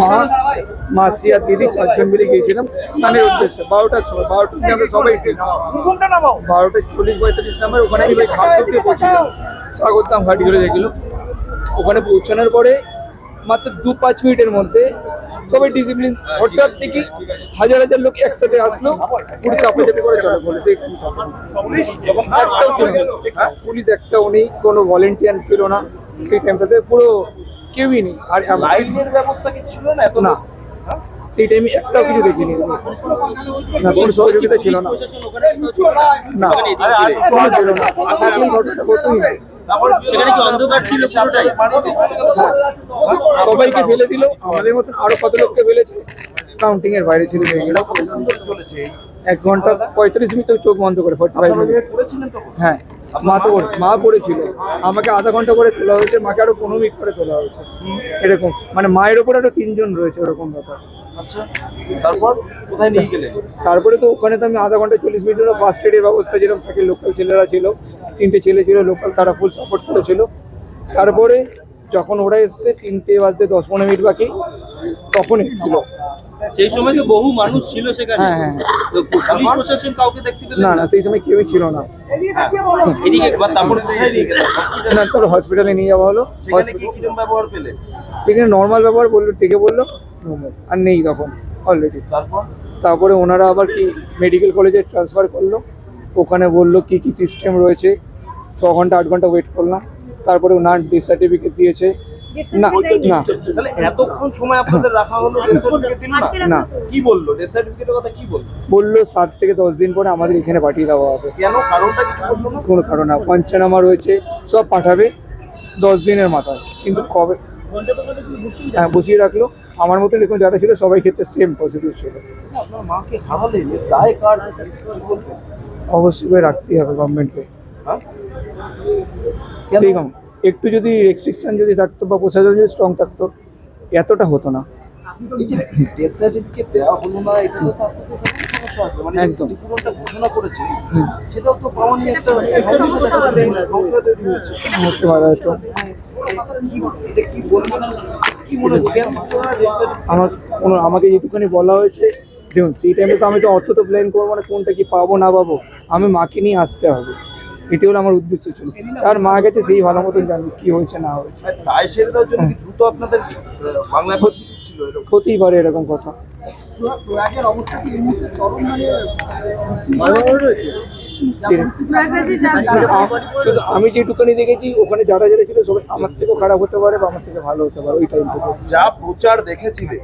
মা মাসি আর দিদি চারজন মিলে গিয়েছিলাম। স্নানের উদ্দেশ্যে বারোটার সময় বারোটার সময় আমরা সবাই ট্রেন বারোটা চল্লিশ পঁয়তাল্লিশ নাম্বার ওখানে আমি ভাই ঘাট করতে স্বাগতাম যেগুলো ওখানে পৌঁছানোর পরে মাত্র দু পাঁচ মিনিটের মধ্যে সবাই ডিসিপ্লিন হঠাৎ থেকে হাজার হাজার লোক একসাথে আসলো। পুরো চাপাচাপি করে চলে সেই একটাও ছিল পুলিশ একটাও নেই কোনো ভলেন্টিয়ার ছিল না। সেই টাইমটাতে পুরো কেউই নেই। আর লাইটের ব্যবস্থা কি ছিল না এত না। সেই টাইমে একটাও কিছু দেখিনি। না কোনো সহযোগিতা ছিল না। না কোনো ছিল না। এই ঘটনাটা হতোই না। ছিল পুরোটাই সবাইকে ফেলে দিল। আমাদের মতন আরও কত লোককে ফেলেছে? কাউন্টিং এর বাইরে ছিল এক ঘণ্টা পঁয়তাল্লিশ মিনিট চোখ বন্ধ করে ফর্টি ফাইভ মিনিট। হ্যাঁ মা তো মা পড়েছিল? আমাকে আধা ঘণ্টা করে তোলা হয়েছে মাকে আরও পনেরো মিনিট করে তোলা হয়েছে। এরকম। মানে মায়ের ওপর আরও তিনজন রয়েছে ওরকম ব্যাপার। আচ্ছা তারপর কোথায় নিয়ে গেলেন? তারপরে তো ওখানে তো আমি আধা ঘণ্টা চল্লিশ মিনিটের ফার্স্ট এডের ব্যবস্থা যেরকম থাকে লোকাল ছেলেরা ছিল তিনটে ছেলে ছিল লোকাল তারা ফুল সাপোর্ট করেছিল। তারপরে যখন ওরা এসছে তিনটে বাজতে দশ পনেরো মিনিট বাকি তখন এসেছিল। সেই সময় তো বহু মানুষ ছিল সেখানে। হ্যাঁ হ্যাঁ। তো পুলিশ প্রশাসন কাউকে দেখতে পেলেন না না? সেই সময় কেউই ছিল না। এদিকে এবার তারপরে কোথায় নিয়ে গেলেন? না তোর হসপিটালে নিয়ে যাওয়া হলো। সেখানে কি কিরম ব্যবহার পেলেন? সেখানে নর্মাল ব্যাপার বলল থেকে বলল আর নেই তখন অলরেডি তারপর? তারপরে ওনারা আবার কি মেডিকেল কলেজে ট্রান্সফার করল ওখানে বলল কি কি সিস্টেম রয়েছে ছ ঘণ্টা আট ঘণ্টা ওয়েট করলাম। তারপরে ওনার ডেথ সার্টিফিকেট দিয়েছে না না। তাহলে এতক্ষণ সময় আপনাদের রাখা হলো না? না। কি বলল? ডেথ সার্টিফিকেটের কথা কি বলল? বলল সাত থেকে দশ দিন পরে আমাদের এখানে পাঠিয়ে দেওয়া হবে। কেন? কারণটা কিছু বলল না? কোনো কারণ না পঞ্চানামা রয়েছে সব পাঠাবে দশ দিনের মাথায়। কিন্তু কবে? হ্যাঁ বসিয়ে রাখল। আমার মতন এরকম যারা ছিল সবাই ক্ষেত্রে সেম পজিটিভ ছিল। আপনার মাকে হারালেন দায় কার? অবশ্যই রাখতেই হবে গভর্নমেন্টকে হ্যাঁ? একটু যদি রেস্ট্রিকশন যদি থাকতো বা প্রশাসন যদি স্ট্রং থাকতো এতটা হতো না। এই যে ডেথ সার্টিফিকেট দেওয়া হলো না এটা তো তার থেকে সমস্যা আছে মানে একদম। হতে পারে হয়তো মনে আমার কোনো আমাকে যেটুখানি বলা হয়েছে দেখুন সেই টাইমে তো আমি তো অর্থ তো প্ল্যান করব না কোনটা কি পাবো না পাবো আমি মাকে নিয়ে আসতে হবে। এটি হলো আমার উদ্দেশ্য ছিল। আর মা গেছে সেই ভালো মতন জানবে কি হয়েছে না হয়েছে। দায় সেরে দেওয়ার জন্য দ্রুত আপনাদের এরকম হতেই পারে এরকম? কথা। আম- যেটুখানি দেখেছি ওখানে যারা যারা ছিল সবাই আমার থেকেও খারাপ হতে পারে বা আমার থেকে ভালো হতে পারে ওই টাইমটুকু যা প্রচার দেখেছিলে